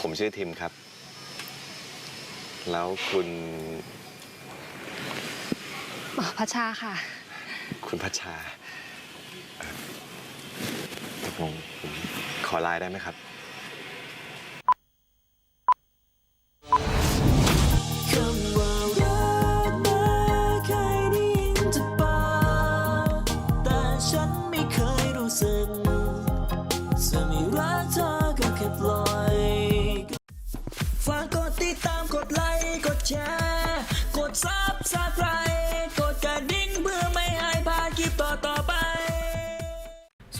ผมชื่อทิมครับ แล้วคุณ อ๋อพัชชาค่ะ คุณพัชชาเอ่อตกลงผมขอไลน์ได้ไหมครับ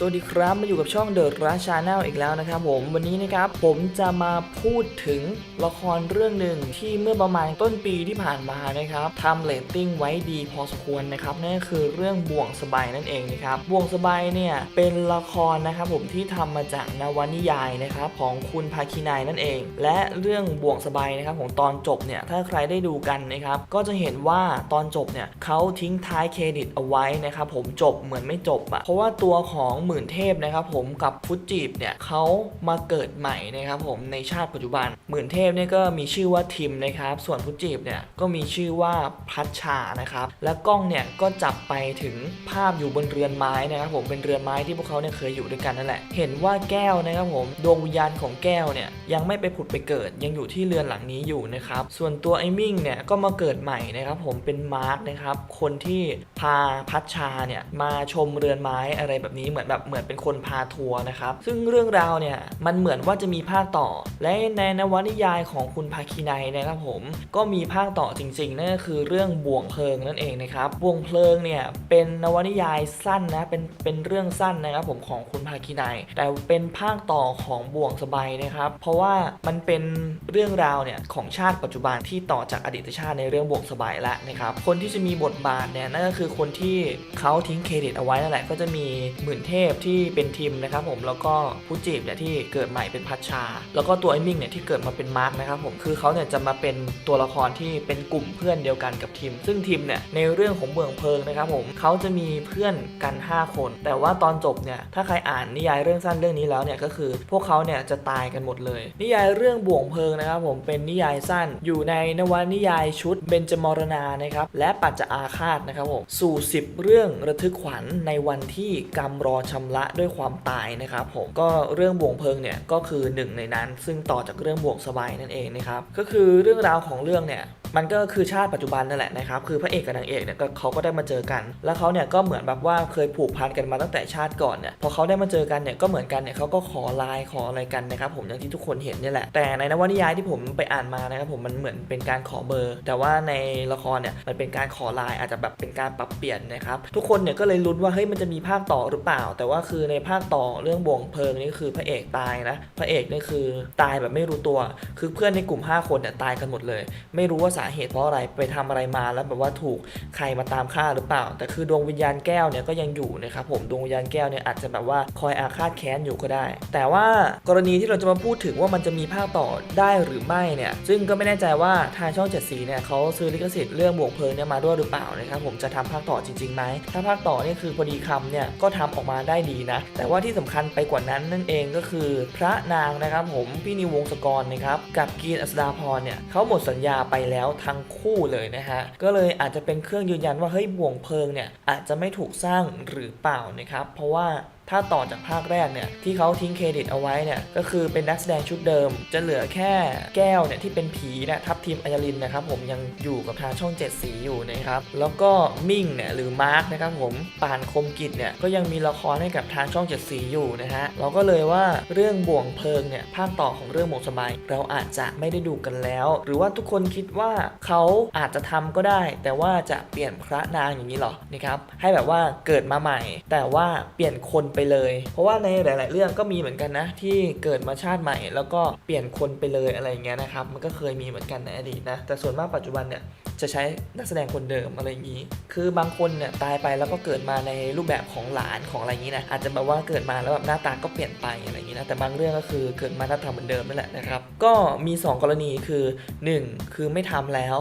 สวัสดีครับมาอยู่กับช่องเดอะราชาแนลอีกแล้วนะครับผมวันนี้นะครับผมจะมาพูดถึงละครเรื่องหนึ่งที่เมื่อประมาณต้นปีที่ผ่านมานะครับทำเรตติ้งไว้ดีพอสมควรนะครับนั่นก็คือเรื่องบ่วงสบายนั่นเองนะครับบ่วงสบายเนี่ยเป็นละครนะครับผมที่ทำมาจากนวนิยายนะครับของคุณภาคินายนั่นเอง และเรื่องบ่วงสบายนะครับของตอนจบเนี่ยถ้าใครได้ดูกันนะครับก็จะเห็นว่าตอนจบเนี่ยเขาทิ้งท้ายเครดิตเอาไว้นะครับผมจบเหมือนไม่จบอะเพราะว่าตัวของหมื่นเทพนะครับผมกับฟุตจีบเนี่ยเขามาเกิดใหม่นะครับผมในชาติปัจจุบัน หมื่นเทพเนี่ยก็มีชื่อว่าทิมนะครับส่วนฟุตจีบเนี่ยก็มีชื่อว่าพัชชานะครับและกล้องเนี่ยก็จับไปถึงภาพอยู่บนเรือนไม้นะครับผมเป็นเรือนไม้ที่พวกเขาเนี่ยเคยอยู่ด้วยกันนั่นแหละ เห็นว่าแก้วนะครับผมดวงวิญญาณของแก้วเนี่ยยังไม่ไปผุดไปเกิดยังอยู่ที่เรือนหลังนี้อยู่นะครับส่วนตัวไอ้มิ่งเนี่ยก็มาเกิดใหม่นะครับผมเป็นมาร์กนะครับคนที่พาพัชชาเนี่ยมาชมเรือนไม้อะไรแบบนี้เหมือนแบบเหมือนเป็นคนพาทัวร์นะครับซึ่งเรื่องราวเนี่ยมันเหมือนว่าจะมีภาคต่อ และในนวนิยายของคุณภาคีนัยนะครับผมก็มีภาคต่อจริงๆนั่นก็คือเรื่องบ่วงเพลิงนั่นเองนะครับบ่วงเพลิงเนี่ยเป็นนวนิยายสั้นนะเป็นเป็นเรื่องสั้นนะครับผมของคุณภาคีนัยแต่เป็นภาคต่อของบ่วงสบายนะครับเพราะว่ามันเป็นเรื่องราวเนี่ยของชาติปัจจุบันที่ต่อจากอดีตชาติในเรื่องบ่วงสบายแล้วนะครับคนที่จะมีบทบาทเนี่ยนั่นก็คือคนที่เขาทิ้งเครดิตเอาไว้นั่นแหละก็จะมีหมื่นเทพที่เป็นทีมนะครับผมแล้วก็ผู้จีบเนี่ยที่เกิดใหม่เป็นพัชชา แล้วก็ตัวไอ้มิงเนี่ยที่เกิดมาเป็นมาร์กนะครับผมคือเขาเนี่ยจะมาเป็นตัวละครที่เป็นกลุ่มเพื่อนเดียวกันกับทีมซึ่งทีมเนี่ยในเรื่องของเบืองเพลิงนะครับผมเขาจะมีเพื่อนกัน 5 คน แต่ว่าตอนจบเนี่ยถ้าใครอ่านนิยายเรื่องสั้นเรื่องนี้แล้วเนี่ยก็คือพวกเขาเนี่ยจะตายกันหมดเลย นิยายเรื่องบ่วงเพลิงนะครับผมเป็นนิยายสั้นอยู่ในนวนิยายชุดเบญจมรณานะครับและปัจจอาฆาตนะครับผมสู่10เรื่องระทึกขวัญในวันที่กรรมรอชำระด้วยความตายนะครับผมก็เรื่องบ่วงเพลิงเนี่ยก็คือหนึ่งในนั้น ซึ่งต่อจากเรื่องบ่วงสบายนั่นเองนะครับก็คือเรื่องราวของเรื่องเนี่ย มันก็คือชาติปัจจุบันนั่นแหละนะครับคือพระเอกกับนางเอกเนี่ยเขาก็ได้มาเจอกัน แล้วเขาเนี่ยก็เหมือนแบบว่าเคยผูกพันกันมาตั้งแต่ชาติก่อนเนี่ยพอเขาได้มาเจอกันเนี่ยก็เหมือนกันเนี่ยเขาก็ขอไลน์ขออะไรกันนะครับผมอย่างที่ทุกคนเห็นนี่แหละแต่ในนวนิยายที่ผมไปอ่านมานะครับผมมันเหมือนเป็นการขอเบอร์ แต่ว่าในละครเนี่ยมันเป็นการขอไลน์อาจจะแบบเป็นการปรับเปลี่ยนนะครับทุกคนเนี่ยก็เลยลุ้นว่าเฮ้ยมันจะมีภาคต่อหรือเปล่า แต่ว่าคือในภาคต่อเรื่องบ่วงเพลิงนี่คือพระเอกตายนะพระเอกนี่คือตายแบบไม่รู้ตัว คือเพื่อนในกลุ่ม 5 คนเนี่ยตายกันหมดเลย ไม่รู้ว่าสาเหตุเพราะอะไรไปทำอะไรมาแล้วแบบว่าถูกใครมาตามฆ่าหรือเปล่า แต่คือดวงวิญญาณแก้วเนี่ยก็ยังอยู่นะครับผมดวงวิญญาณแก้วเนี่ยอาจจะแบบว่าคอยอาฆาตแค้นอยู่ก็ได้ แต่ว่ากรณีที่เราจะมาพูดถึงว่ามันจะมีภาคต่อได้หรือไม่เนี่ยซึ่งก็ไม่แน่ใจว่าทางช่องเจ็ดสีเนี่ยเขาซื้อลิขสิทธิ์เรื่องบวกเพลิงเนี่ยมาด้วยหรือเปล่านะครับผมจะทำภาคต่อจริงๆไหมถ้าภาคต่อเนี่ยคือพอดีคำเนี่ยก็ทำออกมาได้ดีนะ แต่ว่าที่สำคัญไปกว่านั้นนั่นเองก็คือพระนางนะครับผมพี่นิววงศกรนะครับกับกีนอัสดาพรเนี่ยเขาหมดสัญญาไปแล้วทั้งคู่เลยนะฮะ ก็เลยอาจจะเป็นเครื่องยืนยันว่าเฮ้ยบ่วงเพลิงเนี่ยอาจจะไม่ถูกสร้างหรือเปล่านะครับ เพราะว่า ถ้าต่อจากภาคแรกเนี่ยที่เขาทิ้งเครดิตเอาไว้เนี่ยก็คือเป็นนักแสดงชุดเดิม จะเหลือแค่แก้วเนี่ยที่เป็นผีเนะทับทีมอัญลินนะครับผมยังอยู่กับทางช่องเจ็ดสีอยู่นะครับแล้วก็มิ่งเนี่ยหรือมาร์กนะครับผมป่านคมกิจเนี่ยก็ยังมีละครให้กับทางช่องเจ็ดสีอยู่นะฮะเราก็เลยว่าเรื่องบ่วงเพลิงเนี่ยภาคต่อของเรื่องบ่วงสบายเราอาจจะไม่ได้ดูกันแล้ว หรือว่าทุกคนคิดว่าเขาอาจจะทำก็ได้ แต่ว่าจะเปลี่ยนพระนางอย่างนี้หรอนะครับให้แบบว่าเกิดมาใหม่ แต่ว่าเปลี่ยนคนไปเลย เพราะว่าในหลาย ๆ เรื่องก็มีเหมือนกันนะ ที่เกิดมาชาติใหม่ แล้วก็เปลี่ยนคนไปเลยอะไรอย่างเงี้ยนะครับ มันก็เคยมีเหมือนกันในอดีตนะ แต่ส่วนมากปัจจุบันเนี่ย จะใช้นักแสดงคนเดิมอะไรอย่างนี้ คือบางคนเนี่ยตายไปแล้วก็เกิดมาในรูปแบบของหลานของอะไรอย่างนี้นะ อาจจะแบบว่าเกิดมาแล้วแบบหน้าตาก็เปลี่ยนไปอะไรอย่างนี้นะ แต่บางเรื่องก็คือเกิดมาหน้าตาเหมือนเดิมนั่นแหละนะครับ ก็มี 2 กรณีคือ 1 คือไม่ทำแล้ว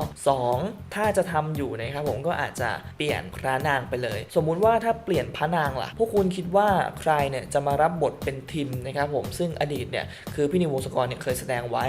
2 ถ้าจะทำอยู่นะครับผมก็อาจจะเปลี่ยนพระนางไปเลย สมมุติว่าถ้าเปลี่ยนพระนางล่ะ พวกคุณคิดว่าใครเนี่ยจะมารับบทเป็นทิมนะครับผม ซึ่งอดีตเนี่ยคือพี่นิววงศกรเนี่ยเคยแสดงไว้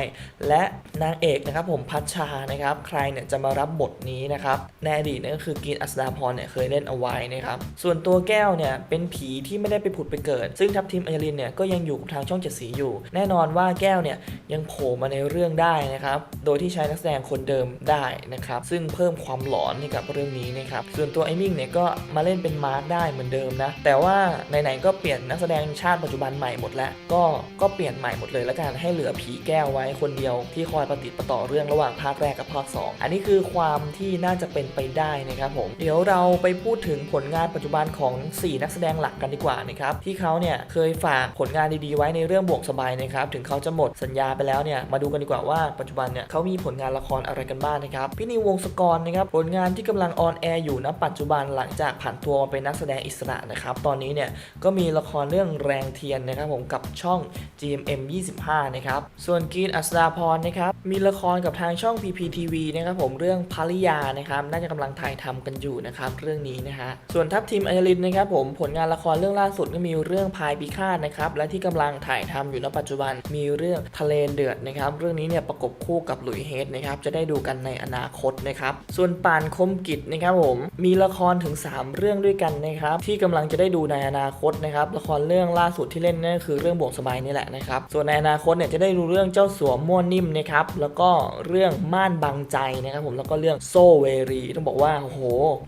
และนางเอกนะครับผมพัชชานะครับ ใครเนี่ยจะมารับบทนี้นะครับในอดีตเนี่ยก็คือกีนอัศดาพรเนี่ยเคยเล่นเอาไว้นะครับส่วนตัวแก้วเนี่ยเป็นผีที่ไม่ได้ไปผุดไปเกิด ซึ่งทัพทีมอัญลินเนี่ยก็ยังอยู่กับทางช่องเจ็ดสีอยู่ แน่นอนว่าแก้วเนี่ยยังโผล่มาในเรื่องได้นะครับโดยที่ใช้นักแสดงคนเดิมได้นะครับซึ่งเพิ่มความหลอนให้กับเรื่องนี้นะครับส่วนตัวไอมิ่งเนี่ยก็มาเล่นเป็นมาร์คได้เหมือนเดิมนะแต่ว่าไหนๆก็เปลี่ยนนักแสดงชาติปัจจุบันใหม่หมดแล้วก็ก็เปลี่ยนใหม่หมดเลยแล้วกันให้เหลือผีแก้วไว้คนเดียวที่คอยปฏิดปต่อเรื่องระหว่างภาคแรกกับภาค2 อันนี้คือความที่น่าจะเป็นไปได้นะครับผมเดี๋ยวเราไปพูดถึงผลงานปัจจุบันของ 4 นักแสดงหลักกันดีกว่านะครับที่เขาเนี่ยเคยฝากผลงานดีๆไว้ในเรื่องบวกสบายนะครับถึงเขาจะหมดสัญญาไปแล้วเนี่ยมาดูกันดีกว่าว่าปัจจุบันเนี่ยเขามีผลงานละครอะไรกันบ้างนะครับพี่นิววงศกรนะครับผลงานที่กำลังออนแอร์อยู่ณปัจจุบันหลังจากผ่านตัวมาเป็นนักแสดงอิสระนะครับตอนนี้เนี่ยก็มีละครเรื่องแรงเทียนนะครับผมกับช่อง GMM 25นะครับส่วนกีนอัศดาพรนะครับมีละครกับทางช่อง PPTV นะครับผมเรื่องภริยานะครับน่าจะกำลังถ่ายทำกันอยู่นะครับเรื่องนี้นะฮะส่วนทัพทีมอัญลินนะครับผมผลงานละครเรื่องล่าสุดก็มีเรื่องพายพิฆาตนะครับและที่กำลังถ่ายทำอยู่ณปัจจุบันมีเรื่องทะเลเดือดนะครับเรื่องนี้เนี่ยประกบคู่กับหลุยเฮดนะครับจะได้ดูกันในอนาคตนะครับส่วนปานคมกิจนะครับผมมีละครถึง 3 เรื่องด้วยกันนะครับที่กำลังจะได้ดูในอนาคตนะครับละครเรื่องล่าสุดที่เล่นนั่นคือเรื่องบวกสบายนี่แหละนะครับส่วนในอนาคตเนี่ยจะได้ดูเรื่องเจ้าสัวม่วนนิ่มนะครับแล้วก็เรื่องม่านบังใจนะครับผมแล้วก็เรื่องโซเวรีต้องบอกว่าโอ้โห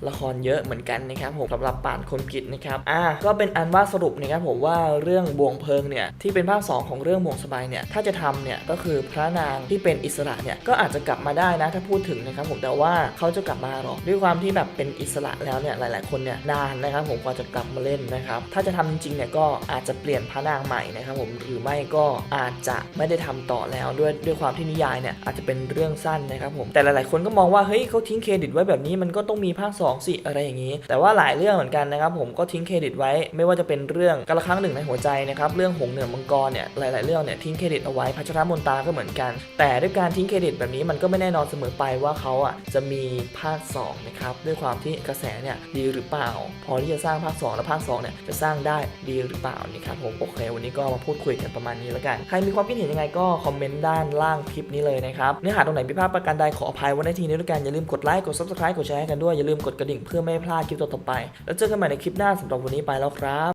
ละครเยอะเหมือนกันนะครับผมสำหรับป่านคนกิจนะครับอะก็เป็นอันว่าสรุปนะครับผมว่าเรื่องบวงเพลิงเนี่ยที่เป็นภาค 2 ของเรื่องบวงสบายเนี่ยถ้าจะทำเนี่ยก็คือพระนางที่เป็นอิสระเนี่ยก็อาจจะกลับมาได้นะถ้าพูดถึงนะครับผมแต่ว่าเขาจะกลับมาหรอด้วยความที่แบบเป็นอิสระแล้วเนี่ยหลาย ๆ คนเนี่ยนานนะครับผมกว่าจะกลับมาเล่นนะครับถ้าจะทำจริงๆเนี่ยก็อาจจะเปลี่ยนพระนางใหม่นะครับผมหรือไม่ก็อาจจะไม่ได้ทำต่อแล้วด้วยด้วยความที่นิยายเนี่ยอาจจะเป็นเรื่องสั้นนะครับผมแต่หลาย ๆ คนก็มองว่าเฮ้ยเขาทิ้งเครดิตไว้แบบนี้มันก็ต้องมีภาค2สิอะไรอย่างนี้ แต่ว่าหลายเรื่องเหมือนกันนะครับผมก็ทิ้งเครดิตไว้ ไม่ว่าจะเป็นเรื่องกาละครั้งหนึ่งในหัวใจนะครับเรื่องหงเหนือมังกรเนี่ยหลาย ๆ เรื่องเนี่ยทิ้งเครดิตเอาไว้พัชรมนตาก็เหมือนกัน แต่ด้วยการทิ้งเครดิตแบบนี้มันก็ไม่แน่นอนเสมอไปว่าเขาอะจะมีภาค2นะครับด้วยความที่กระแสเนี่ยดีหรือเปล่า พอที่จะสร้างภาค 2 และภาค2เนี่ยจะสร้างได้ดีหรือเปล่านี่ครับผมโอเค วันนี้ก็มาพูดคุยกันประมาณนี้แล้วกันใครมีความคิดเห็นยังไงก็คอมเมนต์ด้านล่างคลิปนี้เลยนะครับเนื้อหาตรงไหนผิดพลาดประการใดขออภัยไว้ในทีนี้ด้วยกัน อย่าลืมกดไลค์กด subscribe กดแชร์ให้กันด้วย อย่าลืมกดกระดิ่งเพื่อไม่ให้พลาดคลิปต่อๆไป แล้วเจอกันใหม่ในคลิปหน้าสำหรับวันนี้ไปแล้วครับ